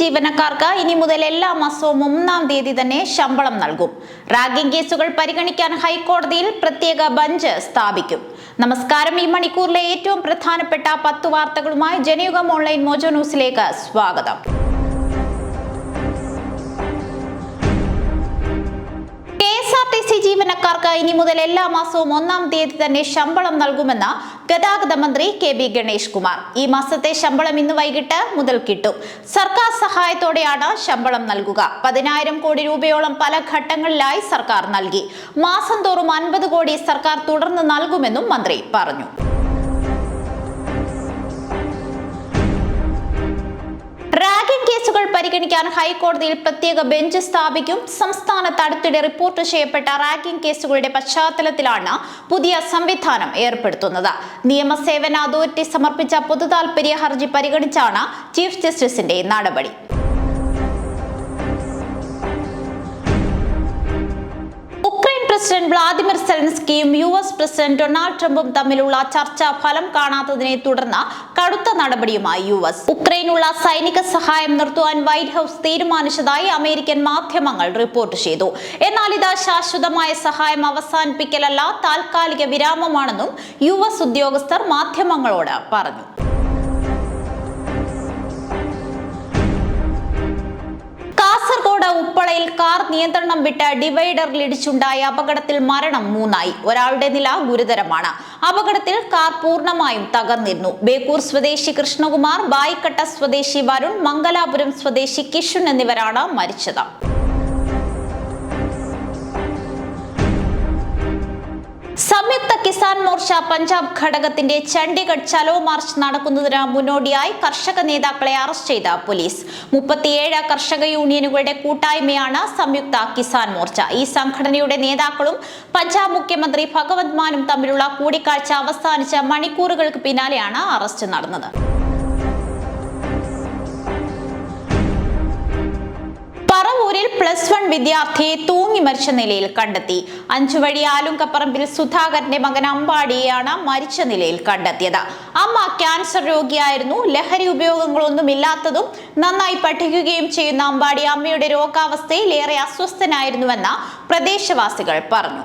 ജീവനക്കാർക്ക് ഇനി മുതൽ എല്ലാ മാസവും ഒന്നാം തീയതി തന്നെ ശമ്പളം നൽകും. റാഗിംഗ് കേസുകൾ പരിഗണിക്കാൻ ഹൈക്കോടതിയിൽ പ്രത്യേക ബഞ്ച് സ്ഥാപിക്കും. നമസ്കാരം. ഈ മണിക്കൂറിലെ ഏറ്റവും പ്രധാനപ്പെട്ട പത്ത് വാർത്തകളുമായി ജനയുഗം ഓൺലൈൻ മോജോ ന്യൂസിലേക്ക് സ്വാഗതം. K S R T C ജീവനക്കാർക്ക് ഇനി മുതൽ എല്ലാ മാസവും ഒന്നാം തീയതി തന്നെ ശമ്പളം നൽകുമെന്ന് ഗതാഗത മന്ത്രി കെ ബി ഗണേഷ് കുമാർ. ഈ മാസത്തെ ശമ്പളം ഇന്ന് വൈകിട്ട് മുതൽ കിട്ടും. സർക്കാർ സഹായത്തോടെയാണ് ശമ്പളം നൽകുക. പതിനായിരം കോടി രൂപയോളം പല ഘട്ടങ്ങളിലായി സർക്കാർ നൽകി. മാസം തോറും അൻപത് കോടി സർക്കാർ തുടർന്ന് നൽകുമെന്നും മന്ത്രി പറഞ്ഞു. പരിഗണിക്കാൻ ഹൈക്കോടതിയിൽ പ്രത്യേക ബെഞ്ച് സ്ഥാപിക്കും. സംസ്ഥാനത്ത് അടുത്തിടെ റിപ്പോർട്ട് ചെയ്യപ്പെട്ട റാഗിംഗ് കേസുകളുടെ പശ്ചാത്തലത്തിലാണ് പുതിയ സംവിധാനം ഏർപ്പെടുത്തുന്നത്. നിയമസേവന അതോറിറ്റി സമർപ്പിച്ച പൊതുതാൽപര്യ ഹർജി പരിഗണിച്ചാണ് ചീഫ് ജസ്റ്റിസിന്റെ നടപടി. പ്രസിഡന്റ് വ്ളാദിമിർ സെലൻസ്കിയും യു എസ് പ്രസിഡന്റ് ഡൊണാൾഡ് ട്രംപും തമ്മിലുള്ള ചർച്ച ഫലം കാണാത്തതിനെ തുടർന്ന് കടുത്ത നടപടിയുമായി യു എസ്. ഉക്രൈനുള്ള സൈനിക സഹായം നിർത്തുവാൻ വൈറ്റ് ഹൌസ് തീരുമാനിച്ചതായി അമേരിക്കൻ മാധ്യമങ്ങൾ റിപ്പോർട്ട് ചെയ്തു. എന്നാൽ ഇത് ശാശ്വതമായ സഹായം അവസാനിപ്പിക്കലല്ല താൽക്കാലിക വിരാമമാണെന്നും യു എസ് ഉദ്യോഗസ്ഥർ മാധ്യമങ്ങളോട് പറഞ്ഞു. കാസർഗോഡ് കാർ നിയന്ത്രണം വിട്ട് ഡിവൈഡറിലിടിച്ചുണ്ടായ അപകടത്തിൽ മരണം മൂന്നായി. ഒരാളുടെ നില ഗുരുതരമാണ്. അപകടത്തിൽ കാർ പൂർണമായും തകർന്നിരുന്നു. ബേക്കൂർ സ്വദേശി കൃഷ്ണകുമാർ ബായിക്കട്ട സ്വദേശി വരുൺ മംഗലാപുരം സ്വദേശി കിഷുൻ എന്നിവരാണ് മരിച്ചത്. കിസാൻ മോർച്ച പഞ്ചാബ് ഘടകത്തിന്റെ ചണ്ഡിഗഡ് ചലോ മാർച്ച് നടക്കുന്നതിന് മുന്നോടിയായി കർഷക നേതാക്കളെ അറസ്റ്റ് ചെയ്ത പോലീസ്. മുപ്പത്തിയേഴ് കർഷക യൂണിയനുകളുടെ കൂട്ടായ്മയാണ് സംയുക്ത കിസാൻ മോർച്ച. ഈ സംഘടനയുടെ നേതാക്കളും പഞ്ചാബ് മുഖ്യമന്ത്രി ഭഗവത് മാനും തമ്മിലുള്ള കൂടിക്കാഴ്ച അവസാനിച്ച മണിക്കൂറുകൾക്ക് പിന്നാലെയാണ് അറസ്റ്റ് നടന്നത്. പ്ലസ് വൺ വിദ്യാർത്ഥിയെ തൂങ്ങി മരിച്ച നിലയിൽ കണ്ടെത്തി. അഞ്ചുവഴി ആലുങ്കപ്പറമ്പിൽ സുധാകരന്റെ മകൻ അമ്പാടിയെയാണ് മരിച്ച നിലയിൽ കണ്ടെത്തിയത്. അമ്മ ക്യാൻസർ രോഗിയായിരുന്നു. ലഹരി ഉപയോഗങ്ങളൊന്നും ഇല്ലാത്തതും നന്നായി പഠിക്കുകയും ചെയ്യുന്ന അമ്പാടി അമ്മയുടെ രോഗാവസ്ഥയിൽ ഏറെ അസ്വസ്ഥനായിരുന്നുവെന്ന് പ്രദേശവാസികൾ പറഞ്ഞു.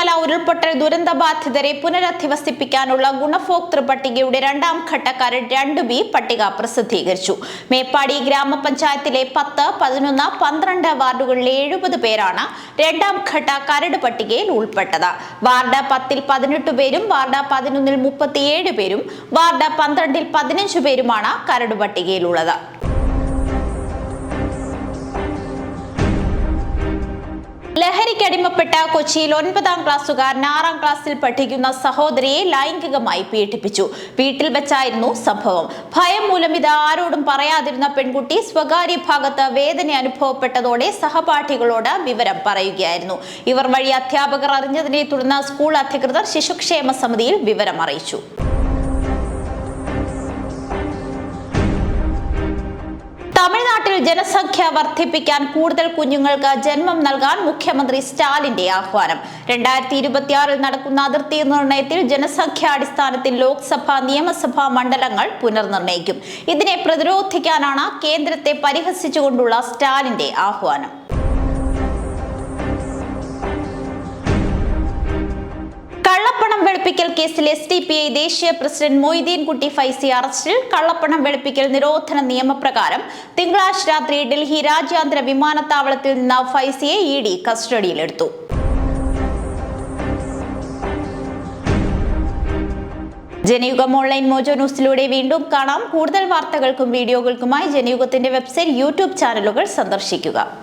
മുണ്ടക്കൈ ഉരുൾപൊട്ടൽ ദുരന്ത ബാധിതരെ പുനരധിവസിപ്പിക്കാനുള്ള ഗുണഭോക്തൃ പട്ടികയുടെ രണ്ടാം ഘട്ട കരട് രണ്ട് ബി പട്ടിക പ്രസിദ്ധീകരിച്ചു. മേപ്പാടി ഗ്രാമപഞ്ചായത്തിലെ പത്ത് പതിനൊന്ന് പന്ത്രണ്ട് വാർഡുകളിലെ എഴുപത് പേരാണ് രണ്ടാം ഘട്ട കരട് പട്ടികയിൽ ഉൾപ്പെട്ടത്. വാർഡ് പത്തിൽ പതിനെട്ട് പേരും വാർഡ് പതിനൊന്നിൽ മുപ്പത്തിയേഴ് പേരും വാർഡ് പന്ത്രണ്ടിൽ പതിനഞ്ച് പേരുമാണ് കരട് പട്ടികയിലുള്ളത്. ലഹരിക്കടിമപ്പെട്ട കൊച്ചിയിൽ ഒൻപതാം ക്ലാസ്സുകാരൻ ആറാം ക്ലാസ്സിൽ പഠിക്കുന്ന സഹോദരിയെ ലൈംഗികമായി പീഡിപ്പിച്ചു. വീട്ടിൽ വെച്ചായിരുന്നു സംഭവം. ഭയം മൂലം ഇത് ആരോടും പറയാതിരുന്ന പെൺകുട്ടി സ്വകാര്യ ഭാഗത്ത് വേദന അനുഭവപ്പെട്ടതോടെ സഹപാഠികളോട് വിവരം പറയുകയായിരുന്നു. ഇവർ വഴി അധ്യാപകർ അറിഞ്ഞതിനെ തുടർന്ന് സ്കൂൾ അധികൃതർ ശിശുക്ഷേമ സമിതിയിൽ വിവരം അറിയിച്ചു ജനസംഖ്യ വർദ്ധിപ്പിക്കാൻ കൂടുതൽ കുഞ്ഞുങ്ങൾക്ക് ജന്മം നൽകാൻ മുഖ്യമന്ത്രി സ്റ്റാലിന്റെ ആഹ്വാനം. രണ്ടായിരത്തി ഇരുപത്തിയാറിൽ നടക്കുന്ന അതിർത്തി നിർണയത്തിൽ ജനസംഖ്യാടിസ്ഥാനത്തിൽ ലോക്സഭ നിയമസഭാ മണ്ഡലങ്ങൾ പുനർനിർണയിക്കും. ഇതിനെ പ്രതിരോധിക്കാനാണ് കേന്ദ്രത്തെ പരിഹസിച്ചുകൊണ്ടുള്ള സ്റ്റാലിന്റെ ആഹ്വാനം. വെളുപ്പിക്കൽ കേസിൽ എസ് ഡി പി ഐ ദേശീയ പ്രസിഡന്റ് മൊയ്തീൻ കുട്ടി ഫൈസി അറസ്റ്റിൽ കള്ളപ്പണം വെളുപ്പിക്കൽ നിരോധന നിയമപ്രകാരം തിങ്കളാഴ്ച രാത്രി ഡൽഹി രാജ്യാന്തര വിമാനത്താവളത്തിൽ നിന്ന് ഫൈസിയെ ഇ ഡി കസ്റ്റഡിയിലെടുത്തു. ജനയുഗം ഓൺലൈൻ മോജോ ന്യൂസിലൂടെ വീണ്ടും കാണാം. കൂടുതൽ വാർത്തകൾക്കും വീഡിയോകൾക്കുമായി ജനയുഗത്തിന്റെ വെബ്സൈറ്റ് യൂട്യൂബ് ചാനലുകൾ സന്ദർശിക്കുക.